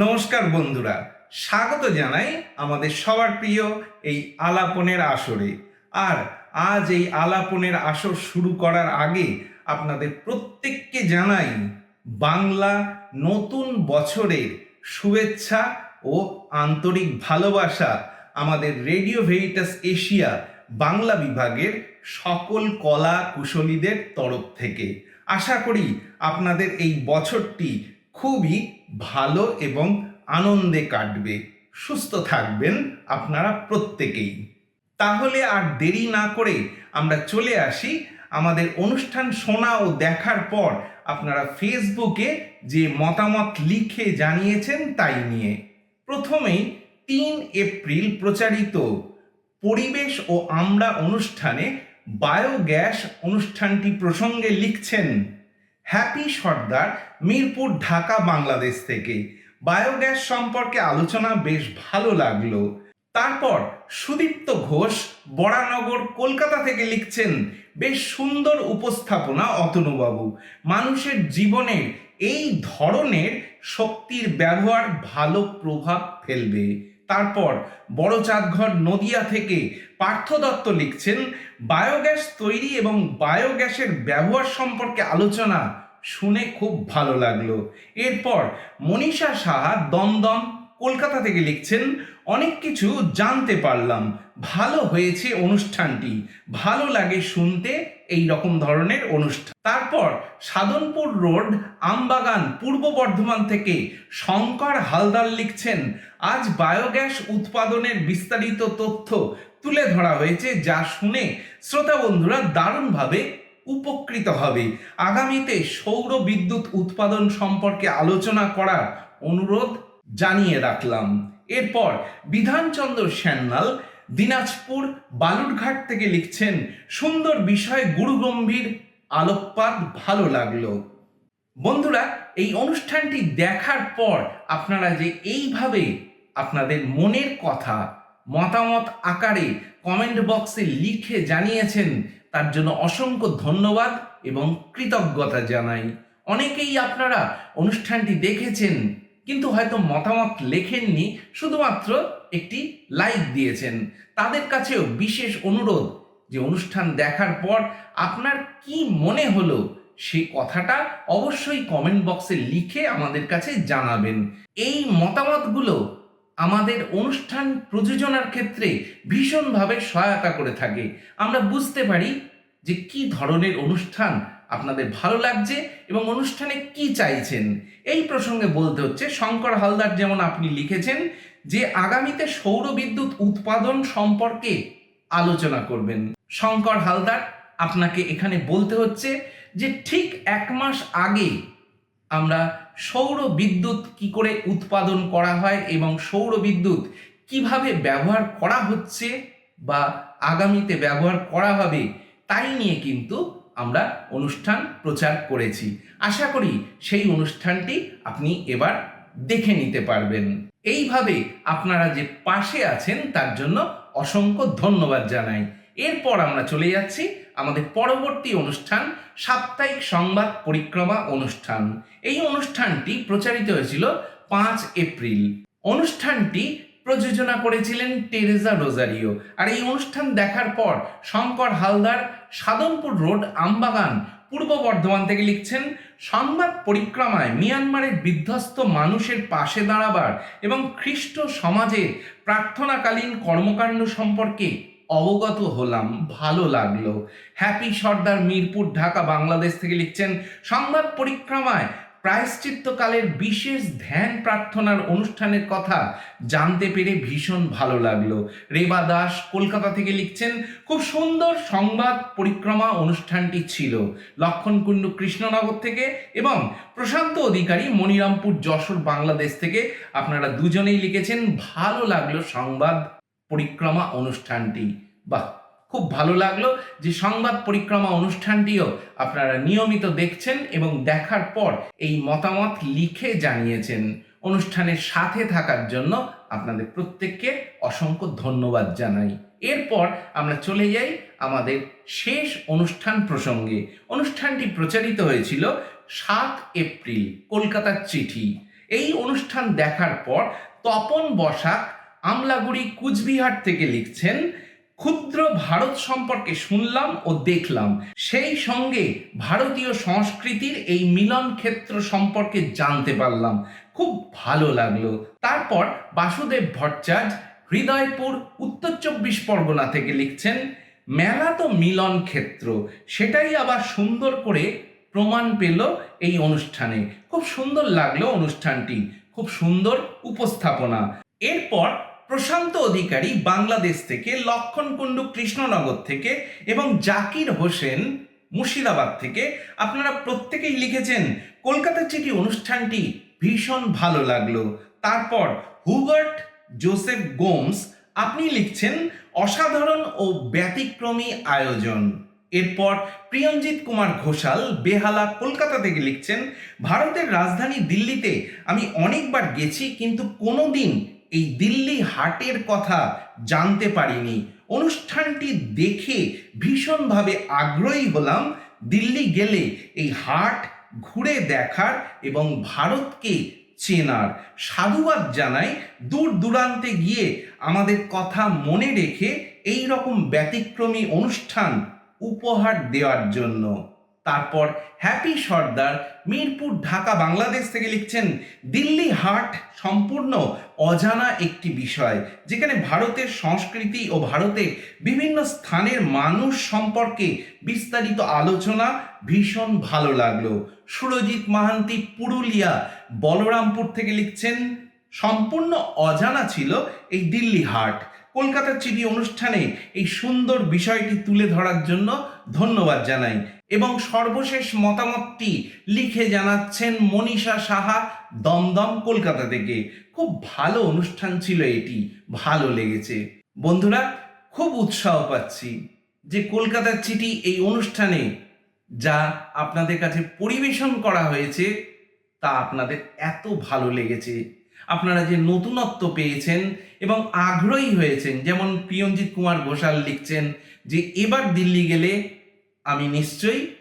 নমস্কার বন্ধুরা, স্বাগত জানাই আমাদের সবার প্রিয় এই আলাপনের আসরে। আর আজ এই আলাপনের আসর শুরু করার আগে আপনাদের প্রত্যেককে জানাই বাংলা নতুন বছরের শুভেচ্ছা ও আন্তরিক ভালোবাসা আমাদের রেডিও ভেরিটাস এশিয়া বাংলা বিভাগের সকল কলা কুশলীদের তরফ থেকে। আশা করি আপনাদের এই বছরটি খুবই ভালো এবং আনন্দে কাটবে। সুস্থ থাকবেন আপনারা প্রত্যেকেই। তাহলে আর দেরি না করে আমরা চলে আসি আমাদের অনুষ্ঠান শোনা ও দেখার পর আপনারা ফেসবুকে যে মতামত লিখে জানিয়েছেন তাই নিয়ে। প্রথমেই তিন এপ্রিল প্রচারিত পরিবেশ ও আমরা অনুষ্ঠানে বায়োগ্যাস অনুষ্ঠানটি প্রসঙ্গে লিখছেন হ্যাপি সর্দার, মিরপুর, ঢাকা, বাংলাদেশ থেকে। বায়োগ্যাস সম্পর্কে আলোচনা বেশ ভালো লাগল। তারপর সুদীপ্ত ঘোষ বরানগর, কলকাতা থেকে লিখছেন, বেশ সুন্দর উপস্থাপনা অতনুবাবু। মানুষের জীবনের এই ধরনের শক্তির ব্যবহার ভালো প্রভাব ফেলবে। তারপর বড় চাঁদঘর নদিয়া থেকে পার্থ দত্ত লিখছেন, বায়োগ্যাস তৈরি এবং বায়োগ্যাসের ব্যবহার সম্পর্কে আলোচনা শুনে খুব ভালো লাগল। এরপর মনীষা সাহা দমদম, কলকাতা থেকে লিখছেন অনেক কিছু জানতে পারলাম। ভালো হয়েছে অনুষ্ঠানটি। ভালো লাগে শুনতে এই রকম ধরনের অনুষ্ঠান। তারপর সাধনপুর রোড, আমবাগান, পূর্ব বর্ধমান থেকে শঙ্কর হালদার লিখছেন, আজ বায়োগ্যাস উৎপাদনের বিস্তারিত তথ্য তুলে ধরা হয়েছে যা শুনে শ্রোতা বন্ধুরা দারুণভাবে উপকৃত হবে। আগামীতে সৌর বিদ্যুৎ উৎপাদন সম্পর্কে আলোচনা করার অনুরোধ জানিয়ে রাখলাম। এরপর বিধানচন্দ্র সান্যাল দিনাজপুর বালুরঘাট থেকে লিখছেন, সুন্দর বিষয় গুরুগম্ভীর আলোকপাত ভালো লাগল। বন্ধুরা, এই অনুষ্ঠানটি দেখার পর আপনারা যে এইভাবে আপনাদের মনের কথা, মতামত আকারে কমেন্ট বক্সে লিখে জানিয়েছেন, তার জন্য অসংখ্য ধন্যবাদ এবং কৃতজ্ঞতা জানাই। অনেকেই আপনারা অনুষ্ঠানটি দেখেছেন কিন্তু হয়তো মতামত লেখেননি, শুধুমাত্র একটি লাইক দিয়েছেন। তাদের কাছেও বিশেষ অনুরোধ যে অনুষ্ঠান দেখার পর আপনার কি মনে হলো সেই কথাটা অবশ্যই কমেন্ট বক্সে লিখে আমাদের কাছে জানাবেন। এই মতামতগুলো আমাদের অনুষ্ঠান প্রযোজনার ক্ষেত্রে ভীষণভাবে সহায়তা করে থাকে। আমরা বুঝতে পারি যে কি ধরনের অনুষ্ঠান আপনাদের ভালো লাগছে এবং অনুষ্ঠানে কি চাইছেন? এই প্রসঙ্গে বলতে হচ্ছে, শঙ্কর হালদার যেমন আপনি লিখেছেন যে আগামীতে সৌর বিদ্যুৎ উৎপাদন সম্পর্কে আলোচনা করবেন। শঙ্কর হালদার, আপনাকে এখানে বলতে হচ্ছে যে ঠিক এক মাস আগে আমরা সৌর বিদ্যুৎ কি করে উৎপাদন করা হয় এবং সৌর বিদ্যুৎ কীভাবে ব্যবহার করা হচ্ছে বা আগামীতে ব্যবহার করা হবে, তাই নিয়ে কিন্তু আমরা অনুষ্ঠান প্রচার করেছি। আশা করি সেই অনুষ্ঠানটি আপনি এবার দেখে নিতে পারবেন। এইভাবে আপনারা যে পাশে আছেন, তার জন্য অসংখ্য ধন্যবাদ জানাই। এরপর আমরা চলে যাচ্ছি আমাদের পরবর্তী অনুষ্ঠান, সাপ্তাহিক সংবাদ পরিক্রমা অনুষ্ঠান। এই অনুষ্ঠানটি প্রচারিত হয়েছিল পাঁচ এপ্রিল। অনুষ্ঠানটি প্রযোজনা করেছিলেন টেরেজা রোজারিও। আর এই অনুষ্ঠান দেখার পর শঙ্কর হালদার সাধনপুর রোড, আমবাগান, পূর্ব বর্ধমান থেকে লিখছেন, সংবাদ পরিক্রমায় মিয়ানমারের বিধ্বস্ত মানুষের পাশে দাঁড়াবার এবং খ্রিস্ট সমাজের প্রার্থনাকালীন কর্মকাণ্ড সম্পর্কে অবগত হলাম, ভালো লাগল। হ্যাপি সর্দার মিরপুর, ঢাকা, বাংলাদেশ থেকে লিখছেন, সংবাদ পরিক্রমায় প্রায়শ্চিত্তকালের বিশেষ ধ্যান প্রার্থনার অনুষ্ঠানের কথা জানতে পেরে ভীষণ ভালো লাগল। রেবা দাস কলকাতা থেকে লিখছেন, খুব সুন্দর সংবাদ পরিক্রমা অনুষ্ঠানটি ছিল। লক্ষণকুণ্ডু কৃষ্ণনগর থেকে এবং প্রশান্ত অধিকারী মনিরামপুর যশোর বাংলাদেশ থেকে। আপনারা দুজনেই লিখেছেন, ভালো লাগল সংবাদ পরিক্রমা অনুষ্ঠানটি। বাহ! খুব ভালো লাগল যে সংবাদ পরিক্রমা অনুষ্ঠানটিও আপনারা নিয়মিত দেখছেন এবং দেখার পর এই মতামত লিখে জানিয়েছেন। অনুষ্ঠানের সাথে থাকার জন্য আপনাদের প্রত্যেককে অসংখ্য ধন্যবাদ জানাই। এরপর আমরা চলে যাই আমাদের শেষ অনুষ্ঠান প্রসঙ্গে। অনুষ্ঠানটি প্রচারিত হয়েছিল সাত এপ্রিল, কলকাতার চিঠি। এই অনুষ্ঠান দেখার পর তপন বসাক আমলাগুড়ি কুচবিহার থেকে লিখছেন ক্ষুদ্র ভারত সম্পর্কে শুনলাম ও দেখলাম। সেই সঙ্গে ভারতীয় সংস্কৃতির এই মিলন ক্ষেত্র সম্পর্কে জানতে পারলাম। খুব ভালো লাগল। তারপর বাসুদেব ভট্টাচার্য হৃদয়পুর, উত্তর চব্বিশ পরগনা থেকে লিখছেন, মেলা তো মিলন ক্ষেত্র। সেটাই আবার সুন্দর করে প্রমাণ পেল এই অনুষ্ঠানে। খুব সুন্দর লাগল অনুষ্ঠানটি। খুব সুন্দর উপস্থাপনা। এরপর প্রশান্ত অধিকারী বাংলাদেশ থেকে লক্ষণ কুণ্ডু কৃষ্ণনগর থেকে এবং জাকির হোসেন মুর্শিদাবাদ থেকে। আপনারা প্রত্যেকেই লিখেছেন কলকাতা চিঠি অনুষ্ঠানটি ভীষণ ভালো লাগল। তারপর হুবার্ট জোসেফ গোমস, আপনি লিখছেন, অসাধারণ ও ব্যতিক্রমী আয়োজন। এরপর প্রিয়ঞ্জিত কুমার ঘোষাল বেহালা, কলকাতা থেকে লিখছেন, ভারতের রাজধানী দিল্লিতে আমি অনেকবার গেছি, কিন্তু কোনোদিন এই দিল্লি হাটের কথা জানতে পারিনি। অনুষ্ঠানটি দেখে ভীষণভাবে আগ্রহী হলাম। দিল্লি গেলে এই হাট ঘুরে দেখার এবং ভারতকে চেনার। সাধুবাদ জানাই দূর দূরান্তে গিয়ে আমাদের কথা মনে রেখে এই রকম ব্যতিক্রমী অনুষ্ঠান উপহার দেওয়ার জন্য। তারপর হ্যাপি সর্দার মিরপুর ঢাকা বাংলাদেশ থেকে লিখছেন, দিল্লি হাট সম্পূর্ণ অজানা একটি বিষয়, যেখানে ভারতের সংস্কৃতি ও ভারতে বিভিন্ন স্থানের মানুষ সম্পর্কে বিস্তারিত আলোচনা ভীষণ ভালো লাগল। সুরজিৎ মাহান্তি পুরুলিয়া, বলরামপুর থেকে লিখছেন, সম্পূর্ণ অজানা ছিল এই দিল্লি হাট। কলকাতার চিঠি অনুষ্ঠানে এই সুন্দর বিষয়টি তুলে ধরার জন্য ধন্যবাদ জানাই। এবং সর্বশেষ মতামতটি লিখে জানাচ্ছেন মনীষা সাহা দমদম, কলকাতা থেকে। খুব ভালো অনুষ্ঠান ছিল এটি, ভালো লেগেছে। বন্ধুরা, খুব উৎসাহ পাচ্ছি যে কলকাতার চিঠি এই অনুষ্ঠানে যা আপনাদের কাছে পরিবেশন করা হয়েছে, তা আপনাদের এত ভালো লেগেছে। আপনারা যে নতুনত্ব পেয়েছেন এবং আগ্রহী হয়েছেন, যেমন প্রিয়ঞ্জিত কুমার ঘোষাল লিখছেন যে, এবার দিল্লি গেলে আমি নিশ্চয়ই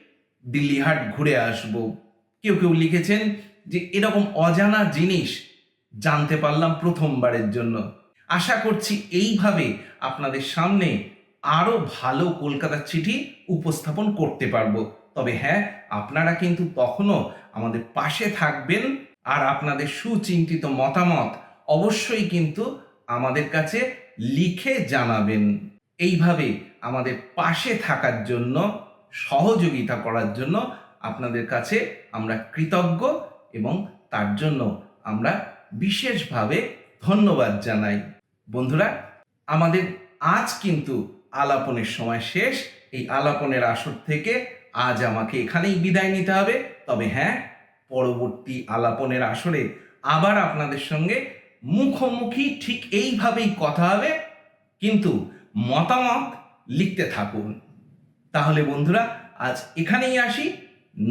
দিল্লি হাট ঘুরে আসব। কেউ কেউ লিখেছেন যে এরকম অজানা জিনিস জানতে পারলাম প্রথমবারের জন্য। আশা করছি এইভাবে আপনাদের সামনে আরও ভালো কলকাতার চিঠি উপস্থাপন করতে পারব। তবে হ্যাঁ আপনারা কিন্তু তখনও আমাদের পাশে থাকবেন। আর আপনাদের সুচিন্তিত মতামত অবশ্যই কিন্তু আমাদের কাছে লিখে জানাবেন। এইভাবে আমাদের পাশে থাকার জন্য সহযোগিতা করার জন্য আপনাদের কাছে আমরা কৃতজ্ঞ এবং তার জন্য আমরা বিশেষভাবে ধন্যবাদ জানাই। বন্ধুরা, আমাদের আজ কিন্তু আলাপনের সময় শেষ। এই আলাপনের আসর থেকে আজ আমাকে এখানেই বিদায় নিতে হবে। তবে হ্যাঁ পরবর্তী আলাপনের আসরে আবার আপনাদের সঙ্গে মুখোমুখি ঠিক এইভাবেই কথা হবে। কিন্তু মতামত লিখতে থাকুন। তাহলে বন্ধুরা আজ এখানেই আসি।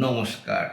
নমস্কার।